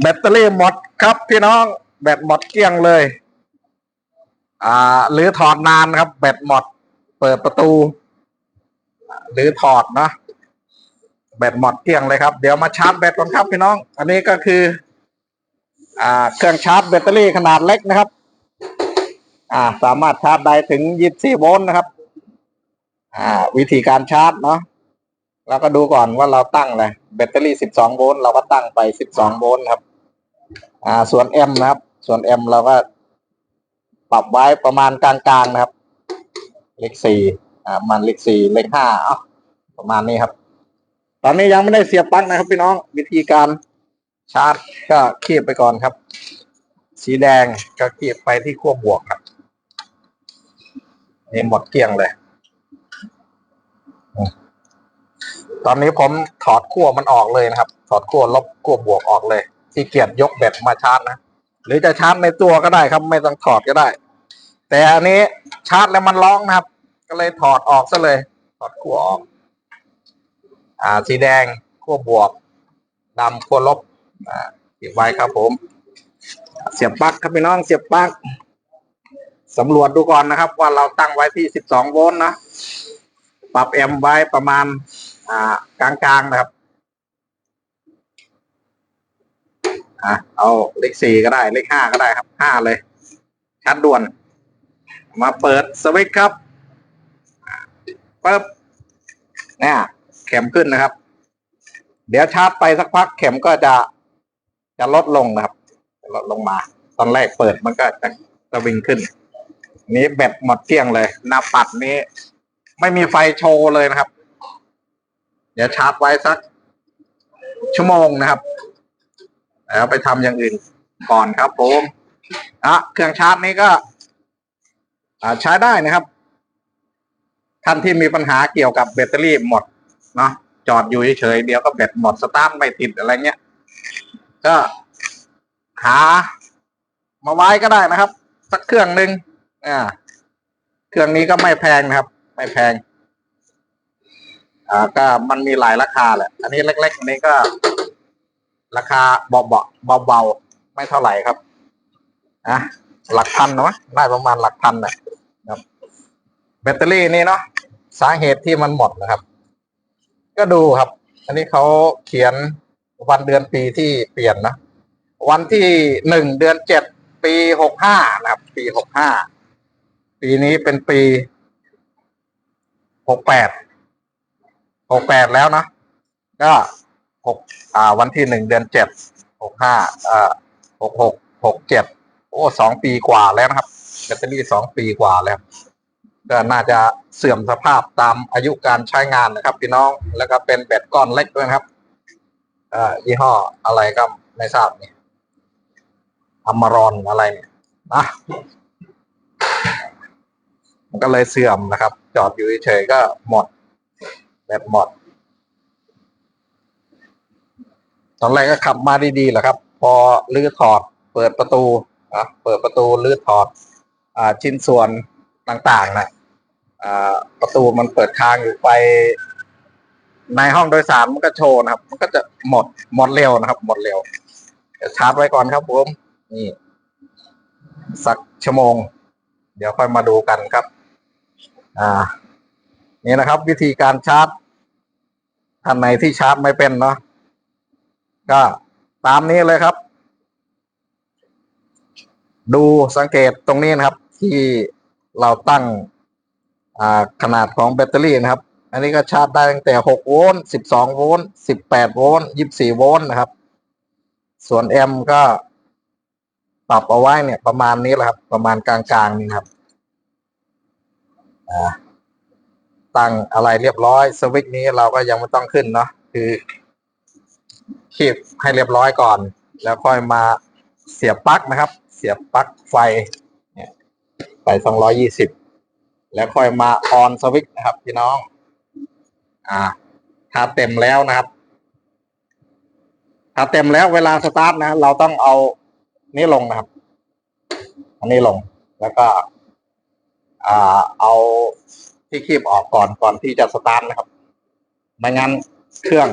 แบตเตอรี่หมดครับพี่น้อง แบตหมดเกลี้ยงเลย อ่า หรือถอดนานครับ แบตหมด เปิดประตู หรือถอดนะแบตหมดเกลี้ยงเลยครับ เดี๋ยวมาชาร์จแบตก่อนครับพี่น้อง อันนี้ก็คือ อ่า เครื่องชาร์จแบตเตอรี่ขนาดเล็กนะครับ อ่า สามารถชาร์จได้ถึง24โวลต์นะครับ อ่า วิธีการชาร์จเนาะ เราก็ดูก่อนว่าเราตั้งอะไรแบตเตอรี่ 12 โวลต์เราก็ตั้งไป 12 โวลต์ครับ อ่า ส่วน M นะครับ ส่วน M เราก็ปรับไว้ประมาณกลางๆนะครับ เลขสี่อ่า มันเลขสี่เลขห้าเอ้าประมาณนี้ครับ ตอนนี้ยังไม่ได้เสียบปลั๊กนะครับ พี่น้อง วิธีการชาร์จก็คีบไปก่อนครับ สีแดงก็คีบไปที่ขั้วบวกครับนี่หมดเกลี้ยงเลย ตอนนี้ผมถอดขั้วมันออกเลยนะครับ ถอดขั้วลบขั้วบวกออกเลยที่เกียจยกแบตมาชาร์จนะหรือจะชาร์จในตัวก็ได้ครับ ไม่ต้องถอดก็ได้ แต่อันนี้ชาร์จแล้วมันร้องนะครับ ก็เลยถอดออกซะเลย ถอดขั้วออก อ่า สีแดงขั้วบวกดำขั้วลบอ่าเก็บไว้ครับผม เสียบปลั๊กครับพี่น้องเสียบปลั๊กสำรวจดูก่อนนะครับ ว่าเราตั้งไว้ที่ 12 โวลต์นะ ปรับแอมป์ไว้ประมาณ อ่ากลางๆนะครับอะเอาเลขสี่ก็ได้ เลขห้าก็ได้ครับห้าเลย ชัดด่วน มาเปิดสวิตช์ครับปึ๊บเนี่ยเข็มขึ้นนะครับ เดี๋ยวชาร์จไปสักพักเข็มก็จะจะลดลงนะครับจะลดลงมา ตอนแรกเปิดมันก็จะจะวิ่งขึ้น นี้แบตหมดเกลี้ยงเลย หน้าปัดนี้ ไม่มีไฟโชว์เลยนะครับ ดี๋ยวชาร์จไว้สักชั่วโมงนะครับ แล้วไปทำอย่างอื่นก่อนครับผมอะเครื่องชาร์จนี้ก็อ่าใช้ได้นะครับ ท่านที่มีปัญหาเกี่ยวกับแบตเตอรี่หมดเนาะจอดอยู่เฉยๆเดี๋ยวก็แบตหมดสตาร์ทไม่ติดอะไรเงี้ย ก็หามาไว้ก็ได้นะครับ สักเครื่องหนึ่งอ่า เครื่องนี้ก็ไม่แพงนะครับ ไม่แพง อ่าก็มันมีหลายราคาแหละ อันนี้เล็กๆอันนี้ก็ ราคาเบาๆเบาๆไม่เท่าไหร่ครับอะหลักพันเนาะได้ประมาณหลักพันนะครับ แบตเตอรี่นี่เนาะสาเหตุที่มันหมดนะครับ ก็ดูครับ อันนี้เขาเขียนวันเดือนปีที่เปลี่ยนนะวันที่หนึ่งเดือนเจ็ดปีหกห้านะครับ ปีหกห้าปีนี้เป็นปีหกแปด หกแปดแล้วนะ ก็หกอ่า วันที่หนึ่งเดือนเจ็ดหกห้าอ่าหกหกหกเจ็ดโอ้สองปีกว่าแล้วนะครับแบตเตอรี่สองปีกว่าแล้วก็น่าจะเสื่อมสภาพตามอายุการใช้งานนะครับ พี่น้องแล้วก็เป็นแบตก้อนเล็กด้วยนะครับเอ่อยี่ห้ออะไรก็ไม่ทราบเนี่ยอมารอนอะไรเนี่ยนะมันก็เลยเสื่อมนะครับ จอดอยู่เฉยๆก็หมด แบตหมดตอนแรกก็ขับมาดีๆแหละครับ พอลื้อถอด เปิดประตูอะเปิดประตูลื้อถอด อ่า ชิ้นส่วนต่างๆนะอ่า ประตูมันเปิดค้างอยู่ไป ในห้องโดยสารมันก็โชว์นะครับ มันก็จะหมดหมดเร็วนะครับ หมดเร็วชาร์จไว้ก่อนครับผมนี่สักชั่วโมง เดี๋ยวค่อยมาดูกันครับ อ่า นี่นะครับ วิธีการชาร์จท่านไหนที่ชาร์จไม่เป็นเนาะก็ตามนี้เลยครับ ดูสังเกตตรงนี้นะครับ ที่เราตั้งขนาดของแบตเตอรี่นะครับ อันนี้ก็ชาร์จได้ตั้งแต่ 6 โวลต์ 12 โวลต์ 18 โวลต์ 24 โวลต์นะครับ ส่วนแอมก็ปรับเอาไว้เนี่ยประมาณนี้แหละครับ ประมาณกลางๆนี่ครับ อ่า ตั้งอะไรเรียบร้อยสวิตช์นี้เราก็ยังไม่ต้องขึ้นเนาะคือคีบให้เรียบร้อยก่อน แล้วค่อยมาเสียบปลั๊กนะครับ เสียบปลั๊กไฟเนี่ยไฟ220แล้วค่อยมาออนสวิตช์นะครับ พี่น้อง อ่า ถ้าเต็มแล้วนะครับ ถ้าเต็มแล้วเวลาสตาร์ทนะ เราต้องเอานี่ลงนะครับ อันนี้ลงแล้วก็ อ่า เอา ที่คีบออกก่อนก่อนที่จะสตาร์ทนะครับ ไม่งั้นเครื่อง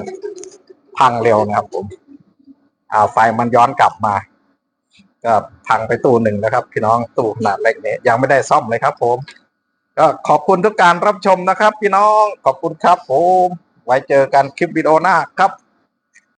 พังเร็วนะครับ ผม อ่าไฟมันย้อนกลับมา ก็พังไปตู้หนึ่งนะครับ พี่น้องตู้ขนาดเล็กนี้ยังไม่ได้ซ่อมเลยครับ ผม ก็ขอบคุณทุกการรับชมนะครับ พี่น้องขอบคุณครับ ผม ไว้เจอกันคลิปวิดีโอหน้าครับ